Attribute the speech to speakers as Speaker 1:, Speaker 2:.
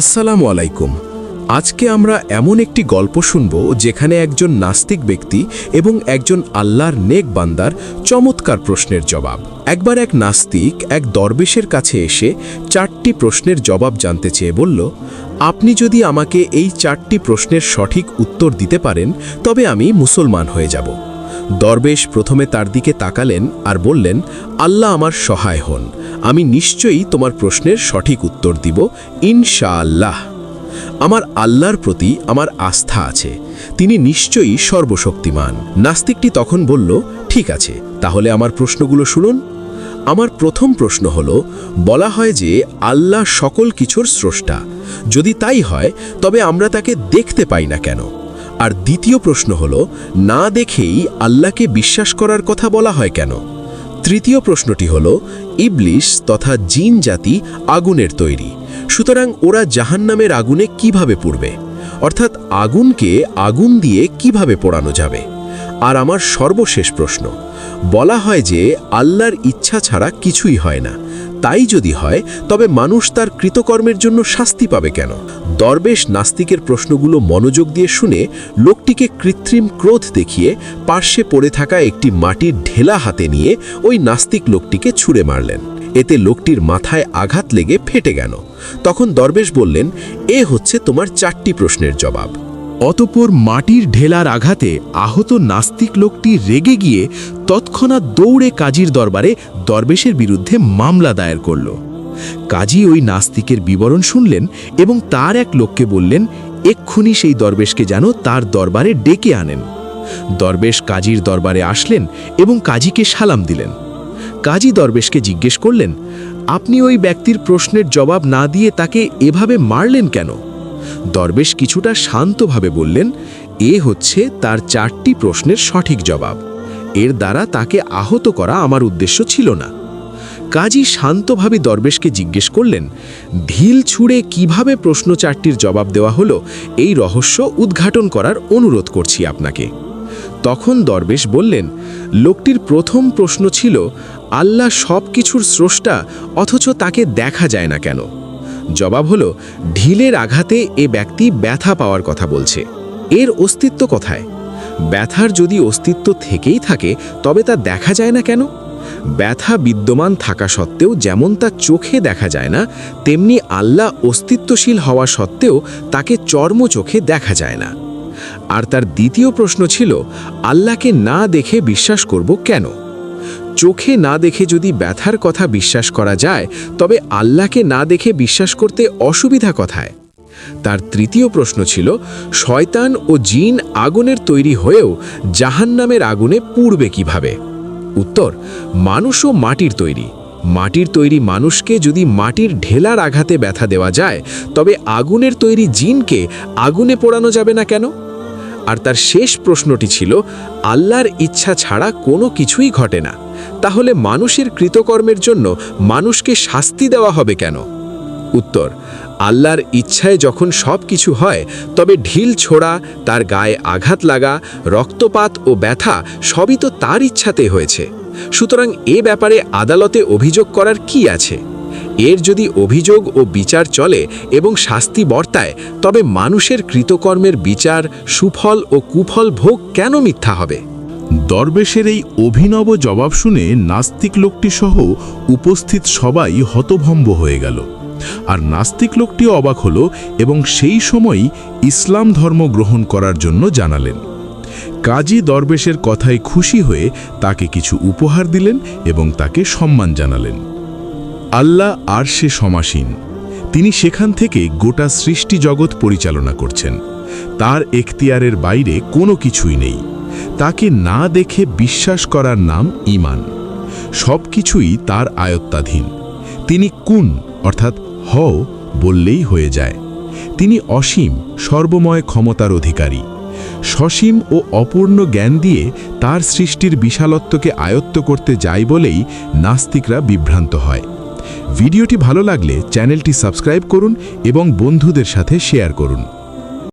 Speaker 1: আসসালামু আলাইকুম। আজকে আমরা এমন একটি গল্প শুনব যেখানে একজন নাস্তিক ব্যক্তি এবং একজন আল্লাহর নেক বান্দার চমৎকার প্রশ্নের জবাব। একবার এক নাস্তিক এক দরবেশের কাছে এসে চারটি প্রশ্নের জবাব জানতে চেয়ে বলল, আপনি যদি আমাকে এই চারটি প্রশ্নের সঠিক উত্তর দিতে পারেন, তবে আমি মুসলমান হয়ে যাব। দরবেশ প্রথমে তার দিকে তাকালেন আর বললেন, আল্লাহ আমার সহায় হন। আমি নিশ্চয়ই তোমার প্রশ্নের সঠিক উত্তর দিব, ইনশাআল্লাহ। আমার আল্লাহর প্রতি আমার আস্থা আছে। তিনি নিশ্চয়ই সর্বশক্তিমান। নাস্তিকটি তখন বলল, ঠিক আছে, তাহলে আমার প্রশ্নগুলো শুনুন। আমার প্রথম প্রশ্ন হল, বলা হয় যে আল্লাহ সকল কিছুর স্রষ্টা। যদি তাই হয়, তবে আমরা তাকে দেখতে পাই না কেন? আর দ্বিতীয় প্রশ্ন হল, না দেখেই আল্লাহকে বিশ্বাস করার কথা বলা হয় কেন? তৃতীয় প্রশ্নটি হল, ইবলিশ তথা জিন জাতি আগুনের তৈরি। সুতরাং ওরা জাহান্নামের আগুনে কীভাবে পড়বে? অর্থাৎ আগুনকে আগুন দিয়ে কীভাবে পোড়ানো যাবে? আর আমার সর্বশেষ প্রশ্ন, বলা হয় যে আল্লাহর ইচ্ছা ছাড়া কিছুই হয় না। তাই যদি হয়, তবে মানুষ তার কৃতকর্মের জন্য শাস্তি পাবে কেন? দরবেশ নাস্তিকের প্রশ্নগুলো মনোযোগ দিয়ে শুনে লোকটিকে কৃত্রিম ক্রোধ দেখিয়ে পার্শ্বে পড়ে থাকা একটি মাটির ঢেলা হাতে নিয়ে ওই নাস্তিক লোকটিকে ছুঁড়ে মারলেন। এতে লোকটির মাথায় আঘাত লেগে ফেটে গেল। তখন দরবেশ বললেন, এ হচ্ছে তোমার চারটি প্রশ্নের জবাব। অতপর মাটির ঢেলার আঘাতে আহত নাস্তিক লোকটি রেগে গিয়ে তৎক্ষণাৎ দৌড়ে কাজীর দরবারে দরবেশের বিরুদ্ধে মামলা দায়ের করল। কাজী ওই নাস্তিকের বিবরণ শুনলেন এবং তার এক লোককে বললেন, এক্ষুনি সেই দরবেশকে যেন তার দরবারে ডেকে আনেন। দরবেশ কাজীর দরবারে আসলেন এবং কাজীকে সালাম দিলেন। কাজী দরবেশকে জিজ্ঞেস করলেন, আপনি ওই ব্যক্তির প্রশ্নের জবাব না দিয়ে তাকে এভাবে মারলেন কেন? দরবেশ কিছুটা শান্তভাবে বললেন, এ হচ্ছে তার চারটি প্রশ্নের সঠিক জবাব। এর দ্বারা তাকে আহত করা আমার উদ্দেশ্য ছিল না। কাজী শান্তভাবে দরবেশকে জিজ্ঞেস করলেন, ঢিল ছুঁড়ে কীভাবে প্রশ্ন চারটির জবাব দেওয়া হলো, এই রহস্য উদ্ঘাটন করার অনুরোধ করছি আপনাকে। তখন দরবেশ বললেন, লোকটির প্রথম প্রশ্ন ছিল, আল্লাহ সব কিছুর স্রষ্টা, অথচ তাকে দেখা যায় না কেন? জবাব হলো, ঢিলের আঘাতে এ ব্যক্তি ব্যথা পাওয়ার কথা বলছে। এর অস্তিত্ব কোথায়? ব্যথার যদি অস্তিত্ব থেকেই থাকে, তবে তা দেখা যায় না কেন? ব্যথা বিদ্যমান থাকা সত্ত্বেও যেমন তা চোখে দেখা যায় না, তেমনি আল্লাহ অস্তিত্বশীল হওয়া সত্ত্বেও তাকে চর্ম চোখে দেখা যায় না। আর তার দ্বিতীয় প্রশ্ন ছিল, আল্লাহকে না দেখে বিশ্বাস করব কেন? চোখে না দেখে যদি ব্যথার কথা বিশ্বাস করা যায়, তবে আল্লাহকে না দেখে বিশ্বাস করতে অসুবিধা কথায়? তার তৃতীয় প্রশ্ন ছিল, শয়তান ও জিন আগুনের তৈরি হয়েও জাহান্নামের আগুনে পুড়বে কীভাবে? উত্তর মানুষও মাটির তৈরি। মাটির তৈরি মানুষকে যদি মাটির ঢেলার আঘাতে ব্যথা দেওয়া যায়, তবে আগুনের তৈরি জিনকে আগুনে পোড়ানো যাবে না কেন? আর তার শেষ প্রশ্নটি ছিল, আল্লাহর ইচ্ছা ছাড়া কোনো কিছুই ঘটে না। তাহলে মানুষের কৃতকর্মের জন্য মানুষকে শাস্তি দেওয়া হবে কেন? উত্তর, আল্লাহর ইচ্ছায় যখন সব কিছু হয়, তবে ঢিল ছোড়া, তার গায়ে আঘাত লাগা, রক্তপাত ও ব্যথা সবই তো তার ইচ্ছাতে হয়েছে। সুতরাং এ ব্যাপারে আদালতে অভিযোগ করার কি আছে? এর যদি অভিযোগ ও বিচার চলে এবং শাস্তি বর্তায়, তবে মানুষের কৃতকর্মের বিচার, সুফল ও কুফল ভোগ কেন মিথ্যা হবে?
Speaker 2: দরবেশের এই অভিনব জবাব শুনে নাস্তিক লোকটি সহ উপস্থিত সবাই হতভম্ব হয়ে গেল। আর নাস্তিক লোকটিও অবাক হল এবং সেই সময়ই ইসলাম ধর্ম গ্রহণ করার জন্য জানালেন। কাজী দরবেশের কথায় খুশি হয়ে তাকে কিছু উপহার দিলেন এবং তাকে সম্মান জানালেন। আল্লাহ আর সে সমাসীন। তিনি সেখান থেকে গোটা সৃষ্টি জগৎ পরিচালনা করছেন। তার এখতিয়ারের বাইরে কোনো কিছুই নেই। তাকে না দেখে বিশ্বাস করার নাম ইমান সব কিছুই তার আয়ত্তাধীন। তিনি কুন, অর্থাৎ হও বললেই হয়ে যায়। তিনি অসীম, সর্বময় ক্ষমতার অধিকারী। সসীম ও অপূর্ণ জ্ঞান দিয়ে তার সৃষ্টির বিশালত্বকে আয়ত্ত করতে যায় বলেই নাস্তিকরা বিভ্রান্ত হয়। ভিডিওটি ভালো লাগলে চ্যানেলটি সাবস্ক্রাইব করুন এবং বন্ধুদের সাথে শেয়ার করুন।